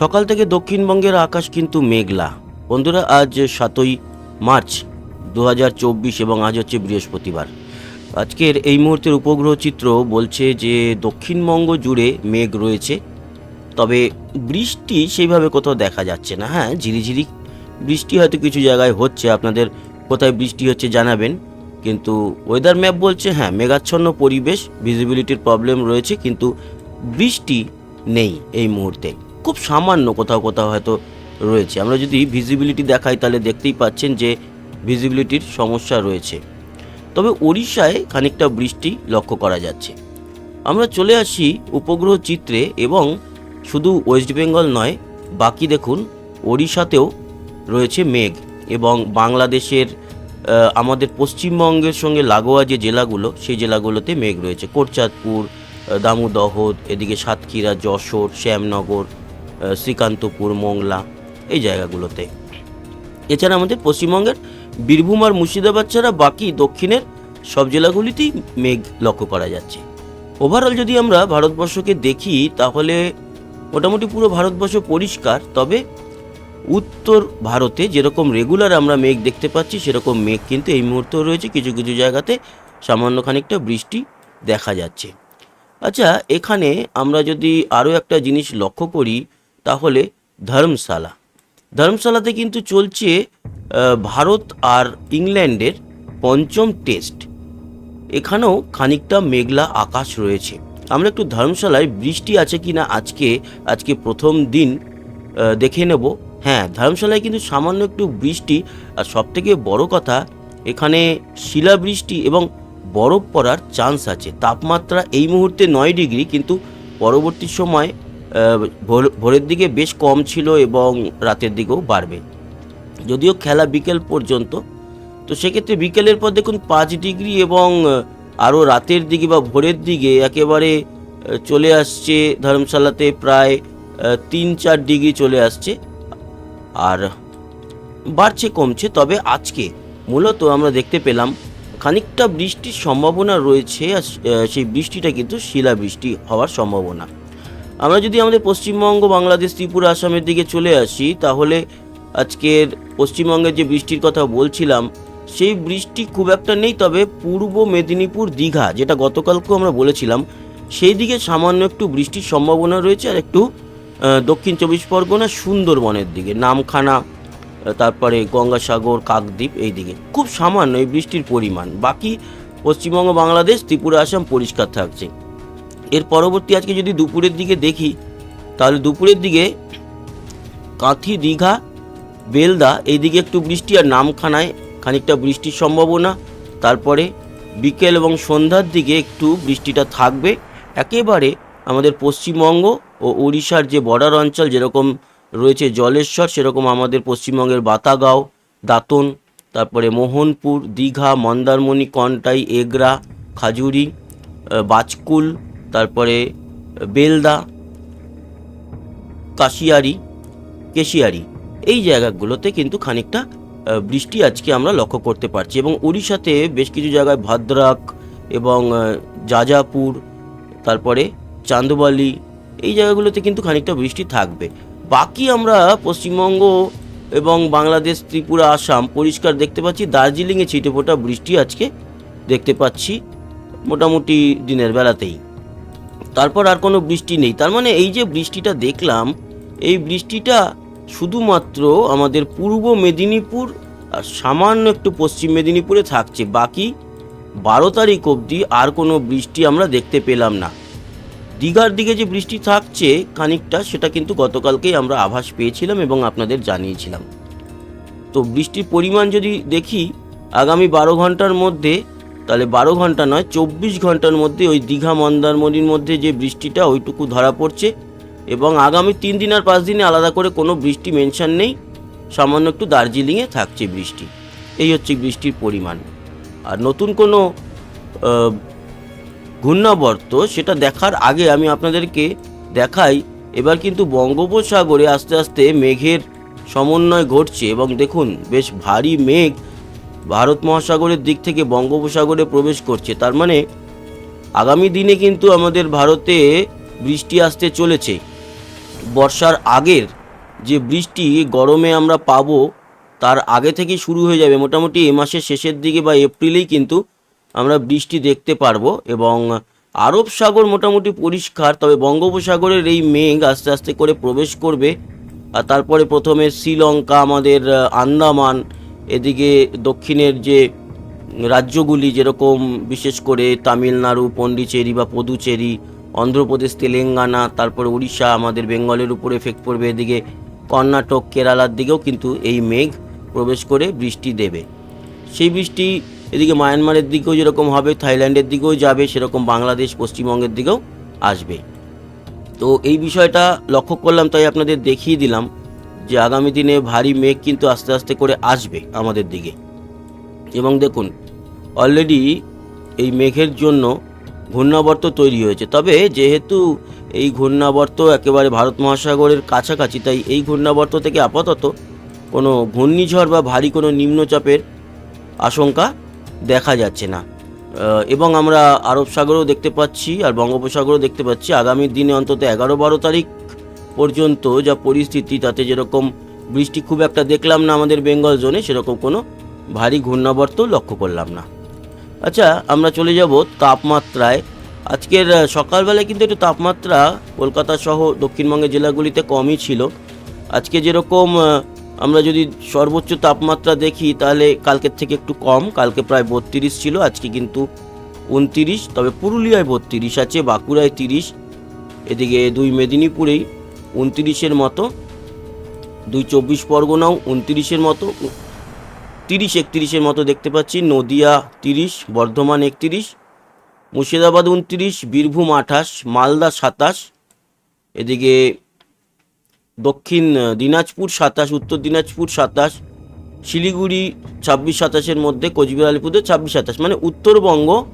সকাল থেকে দক্ষিণবঙ্গের আকাশ কিন্তু মেঘলা। বন্ধুরা, আজ সাতই মার্চ দু হাজার চব্বিশ এবং আজ হচ্ছে বৃহস্পতিবার। আজকের এই মুহূর্তের উপগ্রহ চিত্র বলছে যে, দক্ষিণবঙ্গ জুড়ে মেঘ রয়েছে। তবে বৃষ্টি সেইভাবে কোথাও দেখা যাচ্ছে না। হ্যাঁ ঝিরিঝিরি বৃষ্টি হয়তো কিছু জায়গায় হচ্ছে, আপনাদের কোথায় বৃষ্টি হচ্ছে জানাবেন। কিন্তু ওয়েদার ম্যাপ বলছে হ্যাঁ মেঘাচ্ছন্ন পরিবেশ ভিজিবিলিটির প্রবলেম রয়েছে, কিন্তু বৃষ্টি নেই এই মুহূর্তে। খুব সামান্য কোথাও কোথাও হয়তো রয়েছে। আমরা যদি ভিজিবিলিটি দেখাই, তাহলে দেখতেই পাচ্ছেন যে ভিজিবিলিটির সমস্যা রয়েছে। তবে ওড়িশায় খানিকটা বৃষ্টি লক্ষ্য করা যাচ্ছে। আমরা চলে আসি উপগ্রহ চিত্রে এবং শুধু ওয়েস্ট বেঙ্গল নয়, বাকি দেখুন, ওড়িশাতেও রয়েছে মেঘ এবং বাংলাদেশের আমাদের পশ্চিমবঙ্গের সঙ্গে লাগোয়া যে জেলাগুলো, সেই জেলাগুলোতে মেঘ রয়েছে। কোটচাঁদপুর দামোদহ এদিকে সাতক্ষীরা, যশোর, শ্যামনগর শ্রীকান্তপুর, মোংলা, এই জায়গাগুলোতে। এছাড়া আমাদের পশ্চিমবঙ্গের বীরভূম আর মুর্শিদাবাদ ছাড়া বাকি দক্ষিণের সব জেলাগুলিতেই মেঘ লক্ষ্য করা যাচ্ছে। ওভারঅল যদি আমরা ভারতবর্ষকে দেখি, তাহলে মোটামুটি পুরো ভারতবর্ষ পরিষ্কার, তবে উত্তর ভারতে যেরকম রেগুলার আমরা মেঘ দেখতে পাচ্ছি, সেরকম মেঘ কিন্তু এই মুহূর্তেও রয়েছে। কিছু কিছু জায়গাতে সামান্য খানিকটা বৃষ্টি দেখা যাচ্ছে। আচ্ছা এখানে আমরা যদি আরও একটা জিনিস লক্ষ্য করি তাহলে ধর্মশালা। ধর্মশালাতে কিন্তু চলছে ভারত আর ইংল্যান্ডের পঞ্চম টেস্ট। এখানেও খানিকটা মেঘলা আকাশ রয়েছে। আমরা একটু ধর্মশালায় বৃষ্টি আছে কি না আজকে আজকে প্রথম দিন দেখে নেব। হ্যাঁ ধর্মশালায় কিন্তু সামান্য একটু বৃষ্টি। আর সবথেকে বড় কথা, এখানে শিলাবৃষ্টি এবং বরফ পড়ার চান্স আছে। তাপমাত্রা এই মুহূর্তে নয় ডিগ্রি, কিন্তু পরবর্তী সময় ভোরের দিকে বেশ কম ছিল এবং রাতের দিকেও বাড়বে। যদিও খেলা বিকেল পর্যন্ত, তো সেক্ষেত্রে বিকেলের পর দেখুন পাঁচ ডিগ্রি এবং আরও রাতের দিকে বা ভোরের দিকে একেবারে চলে আসছে ধর্মশালাতে প্রায় তিন চার ডিগ্রি চলে আসছে। আর বাড়ছে, কমছে, তবে আজকে মূলত আমরা দেখতে পেলাম খানিকটা বৃষ্টির সম্ভাবনা রয়েছে, আর সেই বৃষ্টিটা কিন্তু শিলাবৃষ্টি হওয়ার সম্ভাবনা। আমরা যদি আমাদের পশ্চিমবঙ্গ, বাংলাদেশ, ত্রিপুরা, আসামের দিকে চলে আসি, তাহলে আজকের পশ্চিমবঙ্গের যে বৃষ্টির কথা বলছিলাম, সেই বৃষ্টি খুব একটা নেই, তবে পূর্ব মেদিনীপুর দীঘা, যেটা গতকালকেও আমরা বলেছিলাম, সেই দিকে সামান্য একটু বৃষ্টির সম্ভাবনা রয়েছে, আর একটু দক্ষিণ চব্বিশ পরগনা, সুন্দরবনের দিকে, নামখানা তারপরে গঙ্গাসাগর, কাকদ্বীপ, এই দিকে। খুব সামান্য এই বৃষ্টির পরিমাণ। বাকি পশ্চিমবঙ্গ, বাংলাদেশ, ত্রিপুরা, আসাম পরিষ্কার থাকছে। এর পরবর্তী আজকে যদি দুপুরের দিকে দেখি, তাহলে দুপুরের দিকে কাঁথি, দীঘা, বেলদা, এইদিকে একটু বৃষ্টি আর নামখানায় খানিকটা বৃষ্টির সম্ভাবনা। তারপরে বিকেল এবং সন্ধ্যার দিকে একটু বৃষ্টিটা থাকবে। একেবারে আমাদের পশ্চিমবঙ্গ ও উড়িষ্যার যে বর্ডার অঞ্চল যেরকম রয়েছে জলেশ্বর, সেরকম আমাদের পশ্চিমবঙ্গের বাতাগাঁও, দাঁতন, তারপরে মোহনপুর, দীঘা, মন্দারমণি, কন্টাই, এগরা, খাজুরি বাজকুল তারপরে বেলদা, কাশিয়ারি, কেশিয়ারি, এই জায়গাগুলোতে কিন্তু খানিকটা বৃষ্টি আজকে আমরা লক্ষ্য করতে পারছি এবং উড়িষ্যাতে বেশ কিছু জায়গায় ভদ্রাক এবং যাজাপুর তারপরে চান্দবালি, এই জায়গাগুলোতে কিন্তু খানিকটা বৃষ্টি থাকবে। বাকি আমরা পশ্চিমবঙ্গ এবং বাংলাদেশ, ত্রিপুরা, আসাম পরিষ্কার দেখতে পাচ্ছি। দার্জিলিংয়ে ছিটে ছিটেফোঁটা বৃষ্টি আজকে দেখতে পাচ্ছি মোটামুটি দিনের বেলাতেই। তারপর আর কোনো বৃষ্টি নেই। তার মানে এই যে বৃষ্টিটা দেখলাম, এই বৃষ্টিটা শুধুমাত্র আমাদের পূর্ব মেদিনীপুর আর সামান্য একটু পশ্চিম মেদিনীপুরে থাকছে। বাকি বারো তারিখ অবধি আর কোনো বৃষ্টি আমরা দেখতে পেলাম না। দীঘার দিকে যে বৃষ্টি থাকছে খানিকটা, সেটা কিন্তু গতকালকেই আমরা আভাস পেয়েছিলাম এবং আপনাদের জানিয়েছিলাম। তো বৃষ্টির পরিমাণ যদি দেখি, আগামী বারো ঘণ্টার মধ্যে তাহলে বারো ঘণ্টা নয়, চব্বিশ ঘণ্টার মধ্যে ওই দীঘা মন্দারমণির মধ্যে যে বৃষ্টিটা ওইটুকু ধরা পড়ছে এবং আগামী তিন দিন আর পাঁচ দিনে আলাদা করে কোনো বৃষ্টি মেনশন নেই, সামান্য একটু দার্জিলিংয়ে থাকছে বৃষ্টি। এই হচ্ছে বৃষ্টির পরিমাণ। আর নতুন কোনো ঘূর্ণাবর্ত সেটা দেখার আগে আমি আপনাদেরকে দেখাই, এবার কিন্তু বঙ্গোপসাগরে আস্তে আস্তে মেঘের সমন্বয় ঘটছে এবং দেখুন, বেশ ভারী মেঘ ভারত মহাসাগরের দিক থেকে বঙ্গোপসাগরে প্রবেশ করছে। তার মানে আগামী দিনে কিন্তু আমাদের ভারতে বৃষ্টি আসতে চলেছে। বর্ষার আগের যে বৃষ্টি গরমে আমরা পাবো, তার আগে থেকেই শুরু হয়ে যাবে। মোটামুটি এ মাসের শেষের দিকে বা এপ্রিলেই কিন্তু আমরা বৃষ্টি দেখতে পারব এবং আরব সাগর মোটামুটি পরিষ্কার, তবে বঙ্গোপসাগরের এই মেঘ আস্তে আস্তে করে প্রবেশ করবে। আর তারপরে প্রথমে শ্রীলঙ্কা, আমাদের আন্দামান এদিকে দক্ষিণের যে রাজ্যগুলি যেরকম বিশেষ করে তামিলনাড়ু, পন্ডিচেরি বা পদুচেরি, অন্ধ্রপ্রদেশ, তেলেঙ্গানা, তারপরে উড়িষ্যা আমাদের বেঙ্গলের উপরে এফেক্ট পড়বে। এদিকে কর্ণাটক, কেরালার দিকেও কিন্তু এই মেঘ প্রবেশ করে বৃষ্টি দেবে। সেই বৃষ্টি এদিকে মায়ানমারের দিকেও যেরকম হবে, থাইল্যান্ডের দিকেও যাবে, সেরকম বাংলাদেশ পশ্চিমবঙ্গের দিকেও আসবে। তো এই বিষয়টা লক্ষ্য করলাম, তাই আপনাদের দেখিয়ে দিলাম। যে আগামী দিনে ভারী মেঘ কিন্তু আস্তে আস্তে করে আসবে আমাদের দিকে। এবং দেখুন অলরেডি এই মেঘের জন্য ঘূর্ণাবর্ত তৈরি হয়েছে। তবে যেহেতু এই ঘূর্ণাবর্ত একেবারে ভারত মহাসাগরের কাছাকাছি, তাই এই ঘূর্ণাবর্ত থেকে আপাতত কোনো ঘূর্ণিঝড় বা ভারী কোনো নিম্নচাপের আশঙ্কা দেখা যাচ্ছে না। এবং আমরা আরব সাগরও দেখতে পাচ্ছি আর বঙ্গোপসাগরও দেখতে পাচ্ছি, আগামী দিনে অন্তত এগারো বারো তারিখ পর্যন্ত যা পরিস্থিতি, তাতে যেরকম বৃষ্টি খুব একটা দেখলাম না আমাদের বেঙ্গল জোনে, সেরকম কোনো ভারী ঘূর্ণাবর্ত লক্ষ্য করলাম না। আচ্ছা আমরা চলে যাব তাপমাত্রায়। আজকের সকালবেলায় কিন্তু একটু তাপমাত্রা কলকাতা সহ দক্ষিণবঙ্গের জেলাগুলিতে কমই ছিল। আজকে যেরকম আমরা যদি সর্বোচ্চ তাপমাত্রা দেখি, তাহলে কালকের থেকে একটু কম, কালকে প্রায় বত্রিশ ছিল, আজকে কিন্তু উনতিরিশ, তবে পুরুলিয়ায় বত্রিশ আছে, বাঁকুড়ায় তিরিশ, এদিকে দুই মেদিনীপুরেই উনতিরিশের মতো। দুই চব্বিশ পরগনাও উনতিরিশের মতো। তিরিশ একত্রিশের মতো দেখতে পাচ্ছি। নদিয়া তিরিশ, বর্ধমান একত্রিশ, মুর্শিদাবাদ উনত্রিশ, বীরভূম আঠাশ, মালদা সাতাশ, এদিকে দক্ষিণ দিনাজপুর সাতাশ, উত্তর দিনাজপুর সাতাশ, শিলিগুড়ি ছাব্বিশ সাতাশের মধ্যে, কোচবিহার, আলিপুরদুয়ার ছাব্বিশ সাতাশ। মানে উত্তরবঙ্গ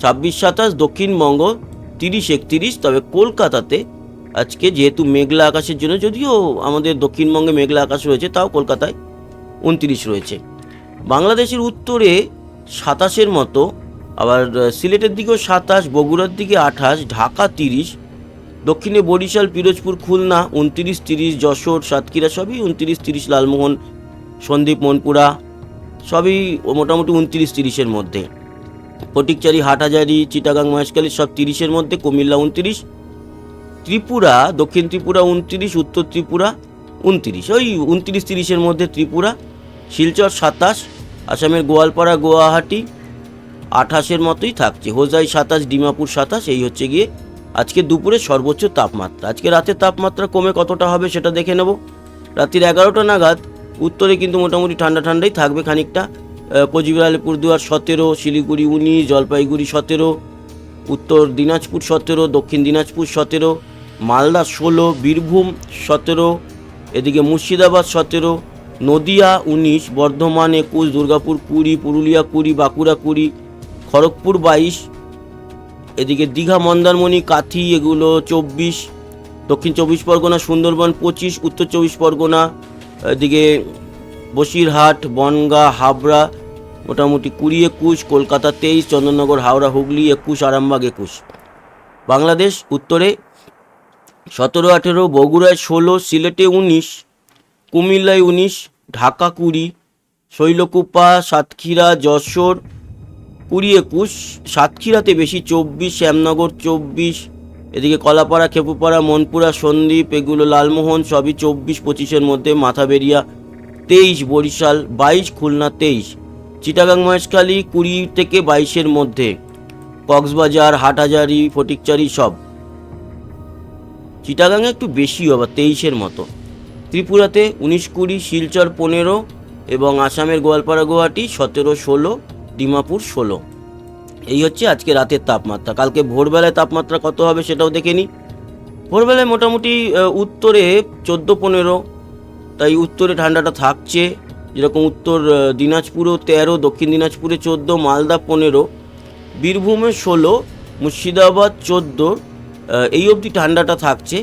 ছাব্বিশ সাতাশ, দক্ষিণবঙ্গ তিরিশ একত্রিশ, তবে কলকাতাতে আজকে যেহেতু মেঘলা আকাশের জন্য, যদিও আমাদের দক্ষিণবঙ্গে মেঘলা আকাশ রয়েছে, তাও কলকাতায় উনত্রিশ রয়েছে। বাংলাদেশের উত্তরে সাতাশের মতো, আবার সিলেটের দিকেও সাতাশ, বগুড়ার দিকে আঠাশ, ঢাকা তিরিশ, দক্ষিণে বরিশাল, পিরোজপুর, খুলনা উনত্রিশ তিরিশ, যশোর, সাতক্ষীরা সবই উনত্রিশ তিরিশ, লালমোহন সন্দ্বীপ মনপুরা সবই মোটামুটি উনত্রিশ তিরিশের মধ্যে। ফটিকচারি, হাটহাজারি, চিটাগাং, মহেশখালী সব তিরিশের মধ্যে, কুমিল্লা উনত্রিশ ত্রিপুরা, দক্ষিণ ত্রিপুরা উনত্রিশ, উত্তর ত্রিপুরা উনত্রিশ। ওই উনত্রিশ তিরিশের মধ্যে ত্রিপুরা, শিলচর সাতাশ, আসামের গোয়ালপাড়া, গুয়াহাটি আঠাশের মতোই থাকছে। হোজাই সাতাশ, ডিমাপুর সাতাশ, এই হচ্ছে গিয়ে আজকে দুপুরে সর্বোচ্চ তাপমাত্রা। আজকে রাতের তাপমাত্রা কমে কতটা হবে সেটা দেখে নেব। রাত্রির এগারোটা নাগাদ উত্তরে কিন্তু মোটামুটি ঠান্ডা ঠান্ডাই থাকবে খানিকটা। কোচবিহার, আলিপুরদুয়ার সতেরো, শিলিগুড়ি উনিশ, জলপাইগুড়ি সতেরো, উত্তর দিনাজপুর সতেরো, দক্ষিণ দিনাজপুর সতেরো মালদা ষোলো, বীরভূম সতেরো, এদিকে মুর্শিদাবাদ সতেরো, নদিয়া উনিশ, বর্ধমান একুশ, দুর্গাপুর কুড়ি, পুরুলিয়া কুড়ি, বাঁকুড়া কুড়ি, খড়গপুর বাইশ, এদিকে দীঘা, মন্দারমণি, কাথি এগুলো চব্বিশ, দক্ষিণ চব্বিশ পরগনা, সুন্দরবন পঁচিশ, উত্তর চব্বিশ পরগনা, এদিকে বসিরহাট, বনগাঁ, হাবড়া, মোটামুটি কুড়ি একুশ, কলকাতা তেইশ, চন্দননগর, হাওড়া, হুগলি একুশ, আরামবাগ একুশ। বাংলাদেশ উত্তরে সতেরো, আঠেরো, বগুড়ায় ষোলো, সিলেটে উনিশ, কুমিল্লায় উনিশ, ঢাকা কুড়ি, শৈলকুপা, সাতক্ষীরা, যশোর কুড়ি একুশ, সাতক্ষীরাতে বেশি চব্বিশ, শ্যামনগর চব্বিশ, এদিকে কলাপাড়া, খেপুপাড়া, মনপুরা, সন্দ্বীপ, এগুলো লালমোহন সবই চব্বিশ, পঁচিশের মধ্যে, মাথাবেরিয়া তেইশ, বরিশাল বাইশ, খুলনা তেইশ, চিটাগাং, মহেশখালী কুড়ি থেকে বাইশের মধ্যে, কক্সবাজার, হাটহাজারি, ফটিকচারি সব। চিটাগাংয়ে একটু বেশি হবে তেইশের মতো। ত্রিপুরাতে উনিশ কুড়ি, শিলচর পনেরো এবং আসামের গোয়ালপাড়া গুয়াহাটি সতেরো ষোলো, ডিমাপুর ষোলো। এই হচ্ছে আজকে রাতের তাপমাত্রা। কালকে ভোরবেলায় তাপমাত্রা কত হবে সেটাও দেখে নিই। ভোরবেলায় মোটামুটি উত্তরে চোদ্দ পনেরো, তাই উত্তরে ঠান্ডাটা থাকছে। যেরকম উত্তর দিনাজপুরেও তেরো, দক্ষিণ দিনাজপুরে চোদ্দ, মালদা পনেরো, বীরভূমে ষোলো, মুর্শিদাবাদ চোদ্দ এই অবধি ঠান্ডাটা থাকছে।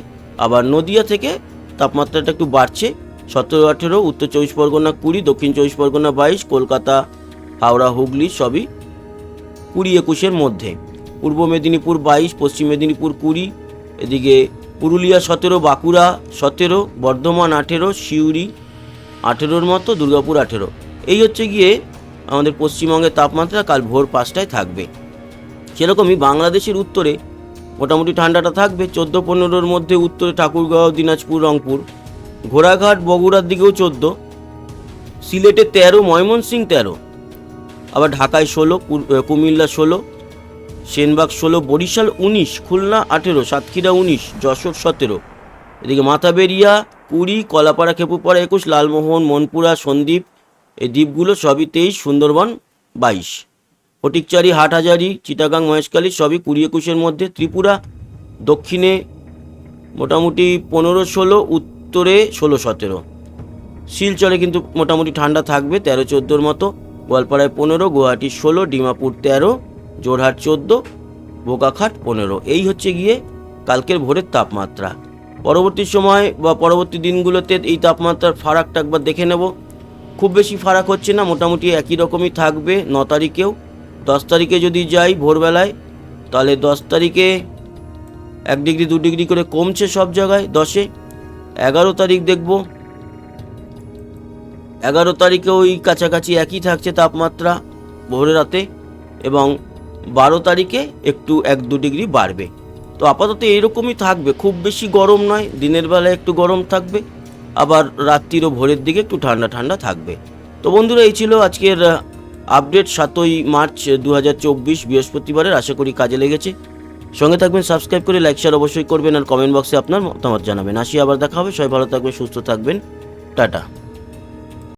আবার নদিয়া থেকে তাপমাত্রাটা একটু বাড়ছে। সতেরো, আঠেরো, উত্তর চব্বিশ পরগনা কুড়ি, দক্ষিণ চব্বিশ পরগনা বাইশ, কলকাতা, হাওড়া, হুগলি সবই কুড়ি, একুশের মধ্যে। পূর্ব মেদিনীপুর বাইশ, পশ্চিম মেদিনীপুর কুড়ি, এদিকে পুরুলিয়া সতেরো, বাঁকুড়া সতেরো, বর্ধমান আঠেরো, সিউড়ি আঠেরোর মতো, দুর্গাপুর আঠেরো। এই হচ্ছে গিয়ে আমাদের পশ্চিমবঙ্গের তাপমাত্রা কাল ভোর পাঁচটায় থাকবে। সেরকমই বাংলাদেশের উত্তরে মোটামুটি ঠান্ডাটা থাকবে, চোদ্দ পনেরোর মধ্যে উত্তরে ঠাকুরগাঁও, দিনাজপুর, রংপুর। ঘোড়াঘাট, বগুড়ার দিকেও চোদ্দ। সিলেটে তেরো, ময়মনসিং তেরো। আবার ঢাকায় ষোলো কুমিল্লা ষোলো, সেনবাগ ষোলো, বরিশাল উনিশ, খুলনা আঠেরো, সাতক্ষীরা উনিশ, যশোর সতেরো। এদিকে মাথাবেরিয়া কুড়ি কলাপাড়া খেপুপাড়া একুশ, লালমোহন, মনপুরা, সন্দ্বীপ, এই দ্বীপগুলো সবই তেইশ, সুন্দরবন বাইশ। ফটিকচারি, হাটহাজারি, চিটাগাং, মহেশখালী সবই কুড়ি একুশের মধ্যে। ত্রিপুরা দক্ষিণে মোটামুটি পনেরো, ষোলো, উত্তরে ষোলো, সতেরো। শিলচরে কিন্তু মোটামুটি ঠান্ডা থাকবে, তেরো, চোদ্দোর মতো। গোয়ালপাড়ায় পনেরো, গুয়াহাটি ষোলো, ডিমাপুর তেরো জোরহাট চোদ্দ, বোকাখাট পনেরো। এই হচ্ছে গিয়ে কালকের ভোরের তাপমাত্রা। পরবর্তী সময় বা পরবর্তী দিনগুলোতে এই তাপমাত্রার ফারাকটা একবার দেখে নেব। খুব বেশি ফারাক হচ্ছে না, মোটামুটি একই রকমই থাকবে ন তারিখেও। দশ তারিখে যদি যাই ভোরবেলায়, তাহলে দশ তারিখে এক ডিগ্রি, দু ডিগ্রি করে কমছে সব জায়গায়, দশে। এগারো তারিখ দেখব। এগারো তারিখে ওই কাছাকাছি একই থাকছে তাপমাত্রা ভোরের রাতে এবং বারো তারিখে একটু এক, দু ডিগ্রি বাড়বে। তো আপাতত এইরকমই থাকবে, খুব বেশি গরম নয়, দিনের বেলায় একটু গরম থাকবে, আবার রাত্রির ও ভোরের দিকে একটু ঠান্ডা ঠান্ডা থাকবে। তো বন্ধুরা, এই ছিল আজকের আপডেট সাতই মার্চ দু হাজার চব্বিশ বৃহস্পতিবারের আশা করি কাজে লেগেছে। সঙ্গে থাকবেন, সাবস্ক্রাইব করে লাইক, শেয়ার অবশ্যই করবেন আর কমেন্ট বক্সে আপনার মতামত জানাবেন। আসি আবার দেখা হবে, সবাই ভালো থাকবেন, সুস্থ থাকবেন। টাটা।